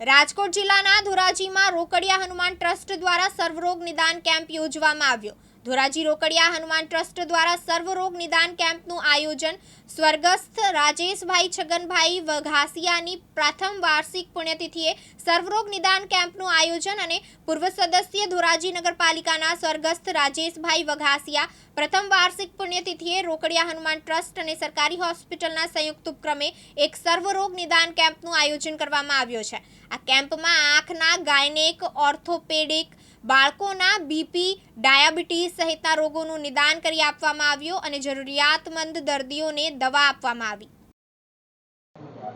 રાજકોટ જિલ્લાના ધોરાજીમાં રોકડિયા હનુમાન ટ્રસ્ટ દ્વારા સર્વરોગ નિદાન કેમ્પ યોજવામાં આવ્યો. ધોરાજી રોકડિયા હનુમાન ટ્રસ્ટ દ્વારા સર્વરોગ નિદાન કેમ્પનું આયોજન. સ્વર્ગસ્થ રાજેશભાઈ છગનભાઈ વઘાસિયાની પ્રથમ વાર્ષિક પુણ્યતિથિએ સર્વરોગ નિદાન કેમ્પનું આયોજન અને પૂર્વ સદસ્ય ધોરાજી નગરપાલિકાના સ્વર્ગસ્થ રાજેશભાઈ વઘાસિયા પ્રથમ વાર્ષિક પુણ્યતિથિએ રોકડિયા હનુમાન ટ્રસ્ટ અને સરકારી હોસ્પિટલના સંયુક્ત ઉપક્રમે એક સર્વરોગ નિદાન કેમ્પનું આયોજન કરવામાં આવ્યું છે. આ કેમ્પમાં આંખના ગાયનેક, ઓર્થોપેડિક બાળકોના બીપી ડાયાબિટીસ સહિતના રોગોનું નિદાન કરી આપવામાં આવ્યું અને જરૂરિયાતમંદ દર્દીઓને દવા આપવામાં આવી.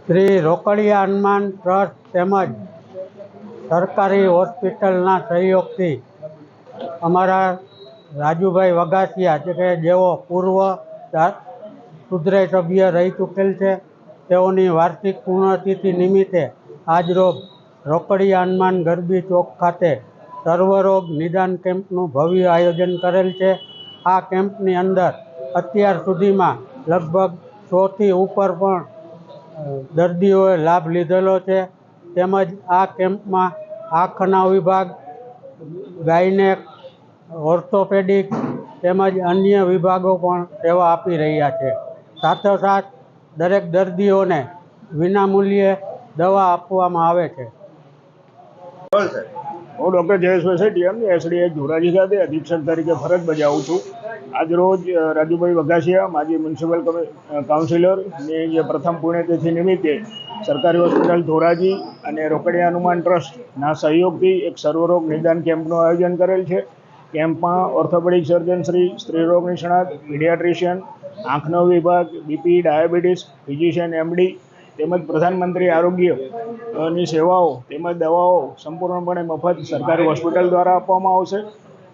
શ્રી રોકડિયા હનુમાન ટ્રસ્ટ તેમજ સરકારી હોસ્પિટલના સહયોગથી અમારા રાજુભાઈ વગાસિયા જે કે જેઓ પૂર્વ રા- સભ્ય રહી ચૂકેલ છે, તેઓની વાર્ષિક પૂર્ણતિથિ નિમિત્તે આજરોજ રોકડિયા હનુમાન ગરબી ચોક ખાતે સર્વરોગ નિદાન કેમ્પનું ભવ્ય આયોજન કરેલ છે. આ કેમ્પની અંદર અત્યાર સુધીમાં લગભગ સોથી ઉપર પણ દર્દીઓએ લાભ લીધેલો છે. તેમજ આ કેમ્પમાં આંખના વિભાગ ગાયનેક ઓર્થોપેડિક તેમજ અન્ય વિભાગો પણ સેવા આપી રહ્યા છે. સાથોસાથ દરેક દર્દીઓને વિનામૂલ્યે દવા આપવામાં આવે છે? હું ડૉક્ટર જયેશભાઈ સેઠિયમ એસડીએ ધોરાજી ખાતે અધિક્ષક તરીકે ફરજ બજાવું છું. આજરોજ રાજુભાઈ વઘાસિયા, માજી મ્યુનિસિપલ કાઉન્સિલરની જે પ્રથમ પુણ્યતિથિ નિમિત્તે સરકારી હોસ્પિટલ ધોરાજી અને રોકડિયા હનુમાન ટ્રસ્ટના સહયોગથી એક સર્વરોગ નિદાન કેમ્પનું આયોજન કરેલ છે. કેમ્પમાં ઓર્થોપેડિક સર્જન શ્રી સ્ત્રીરોગ નિષ્ણાત, પીડિયાટ્રિશિયન, આંખનો વિભાગ, બીપી, ડાયાબિટીસ, ફિઝિશિયન, એમડી તેમજ પ્રધાનમંત્રી આરોગ્યની સેવાઓ તેમજ દવાઓ સંપૂર્ણપણે મફત સરકારી હોસ્પિટલ દ્વારા આપવામાં આવશે.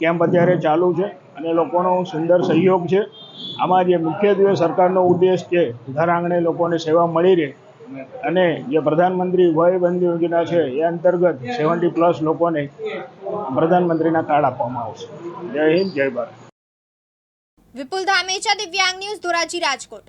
કેમ્પ અત્યારે ચાલુ છે અને લોકોનો સુંદર સહયોગ છે. આમાં જે મુખ્યત્વે સરકારનો ઉદ્દેશ છે ઘર આંગણે લોકોને સેવા મળી રહે અને જે પ્રધાનમંત્રી વય બંધ યોજના છે, એ અંતર્ગત સેવન્ટી પ્લસ લોકોને પ્રધાનમંત્રીના કાર્ડ આપવામાં આવશે. જય હિન્દ, જય ભારત. વિપુલ ધામેચા, દિવ્યાંગ ન્યૂઝ ધોરાજી રાજકોટ.